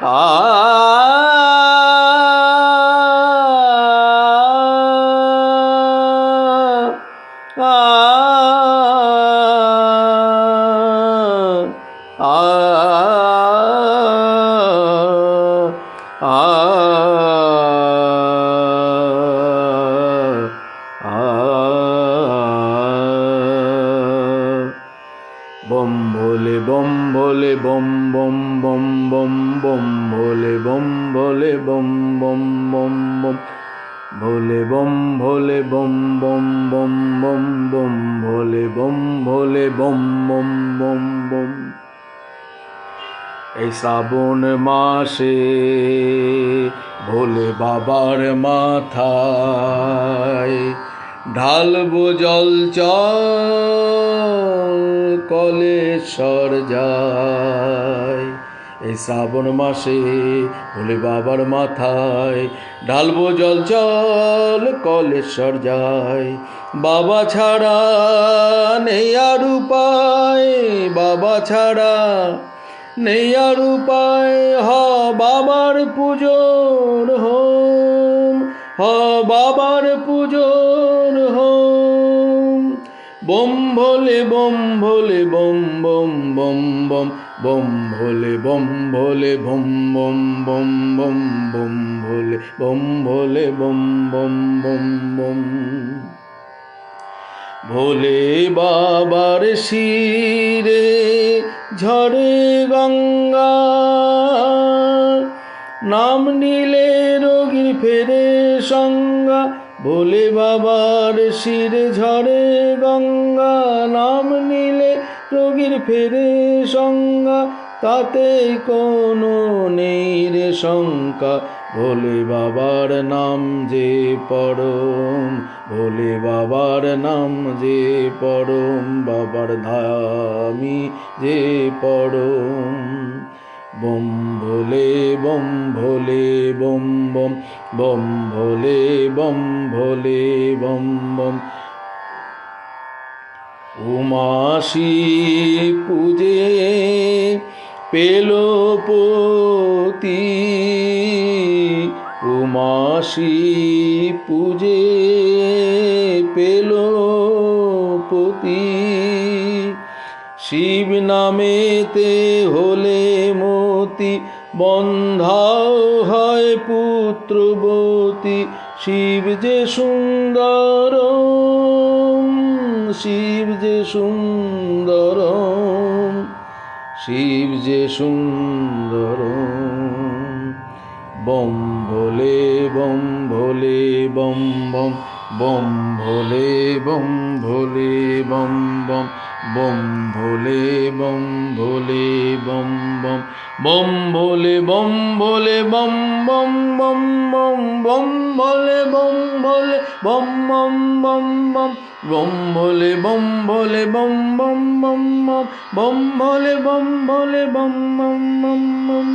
Ah, ah, ah. ah. বম ভোলে বম ভোলে বম বম বম বম বম ভোলে বম ভোলে বম বম বম বম ভোলে বম ভোলে বম বম বম বম বম ভোলে বম ভোলে বম বম বম বম এই শ্রাবণ মাসে ভোলে বাবার মাথায় ঢালবো জল কলেশ্বর যায়। এই শ্রাবণ মাসে ভোলে বাবার মাথায়, ঢালবো জল চল কলেশ্বর যায়। বাবা ছাড়া নেই আর উপায়, বাবা ছাড়া নেই আর উপায়, হ বাবার পুজোর হোম। হ বাবার পুজোর হোম। বম ভোলে বম ভোলে বম বম বম বম বম ভোলে বম ভোলে বম বম বম বম বম ভোলে বম ভোলে বম বম বম বম। ভোলে বাবার শিরে ঝরে গঙ্গা নাম নিলে রোগীর ফেরে সঙ্গা ভোলে বাবার শিরে ঝরে গঙ্গা। নাম নিলে রোগীর ফেরে সঙ্গা, তাতে কোনো নেই রে শঙ্কা। ভোলে বাবার নাম যে পরম ভোলে বাবার নাম যে পরম, বাবার ধামি যে পরম। বম ভোলে বম ভোলে বম বম বম ভোলে বম ভোলে বম বম। উমাসি পূজে পেল পতি উমাসি পূজে পেল পতি। শিব নামেতে হলে মতি বন্ধাও হয় পুত্রবতী। শিব যে সুন্দর শিব যে সুন্দর শিব যে সুন্দর বম ভোলে বম ভোলে বম বম বম ভোলে বম ভোলে বম বম। বম ভোলে বম ভোলে বম বম বম ভোলে বম ভোলে বম বম বম বম বম ভোলে বম ভোলে বম বম বম বম বম ভোলে বম ভোলে বম বম বম বম বম ভোলে বম ভোলে বম বম বম বম